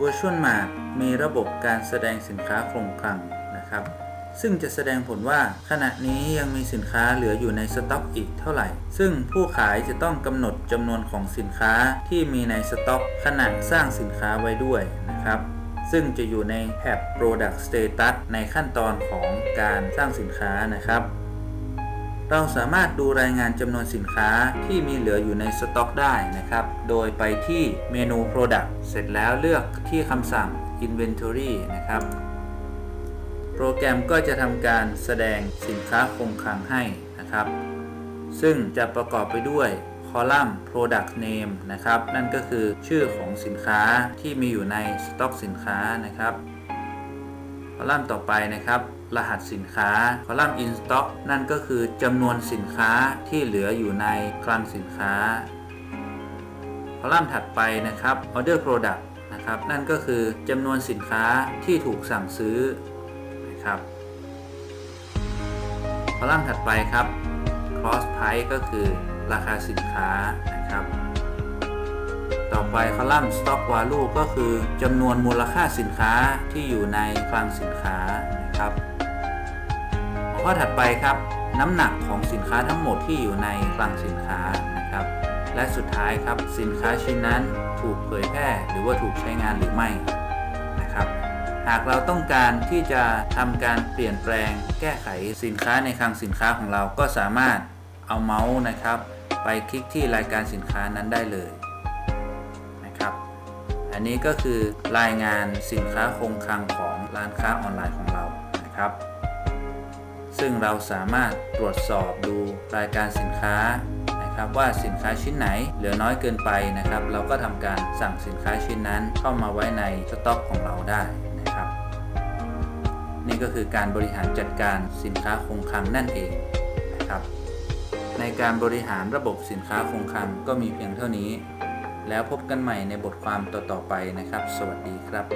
Virtual Mart มีระบบการแสดงสินค้าคงคลังนะครับ ซึ่งจะแสดงผลว่าขณะนี้ยังมีสินค้าเหลืออยู่ในสต็อกอีกเท่าไหร่ ซึ่งผู้ขายจะต้องกำหนดจำนวนของสินค้าที่มีในสต็อกขณะสร้างสินค้าไว้ด้วยนะครับซึ่งจะอยู่ในแท็บ Product Status ในขั้นตอนของการสร้างสินค้านะครับ เราสามารถดูรายงานจำนวนสินค้าที่มีเหลืออยู่ในสต็อกได้นะครับ โดยไปที่เมนู Product เสร็จแล้วเลือกที่คำสั่ง Inventory นะครับ โปรแกรมก็จะทำการแสดงสินค้าคงคลังให้นะครับ ซึ่งจะประกอบไปด้วยคอลัมน์ Product Name นะครับ นั่นก็คือชื่อของสินค้าที่มีอยู่ในสต็อกสินค้านะครับ คอลัมน์ต่อไปนะครับ รหัสสินค้าคอลัมน์ in stock นั่นก็คือจำนวนสินค้าที่เหลืออยู่ในคลังสินค้า คอลัมน์ถัดไปนะครับ order product นะครับนั่นก็คือจำนวนสินค้าที่ถูกสั่งซื้อนะครับคอลัมน์ถัดไปครับ cross price ก็คือราคาสินค้านะครับต่อไปคอลัมน์ stock value ก็คือจำนวนมูลค่าสินค้าที่อยู่ในคลังสินค้านะครับ ข้อถัดไปครับ น้ำหนักของสินค้าทั้งหมดที่อยู่ในคลังสินค้านะครับ และสุดท้ายครับสินค้าชิ้นนั้นถูกเผยแพร่หรือว่าถูกใช้งานหรือไม่นะครับ หากเราต้องการที่จะทำการเปลี่ยนแปลงแก้ไขสินค้าในคลังสินค้าของเราก็สามารถเอาเมาส์นะครับ ไปคลิกที่รายการสินค้านั้นได้เลยนะครับ อันนี้ก็คือรายงานสินค้าคงคลังของร้านค้าออนไลน์ของเรานะครับ ซึ่งเราสามารถตรวจสอบดูรายการสินค้านะครับว่าสินค้าชิ้นไหนเหลือน้อยเกินไปนะครับ เราก็ทำการสั่งสินค้าชิ้นนั้นเข้ามาไว้ในสต็อกของเราได้นะครับ นี่ก็คือการบริหารจัดการสินค้าคงคลังนั่นเองนะครับ ในการบริหารระบบสินค้าคงคลังก็มีเพียงเท่านี้ แล้วพบกันใหม่ในบทความต่อๆไปนะครับ สวัสดีครับ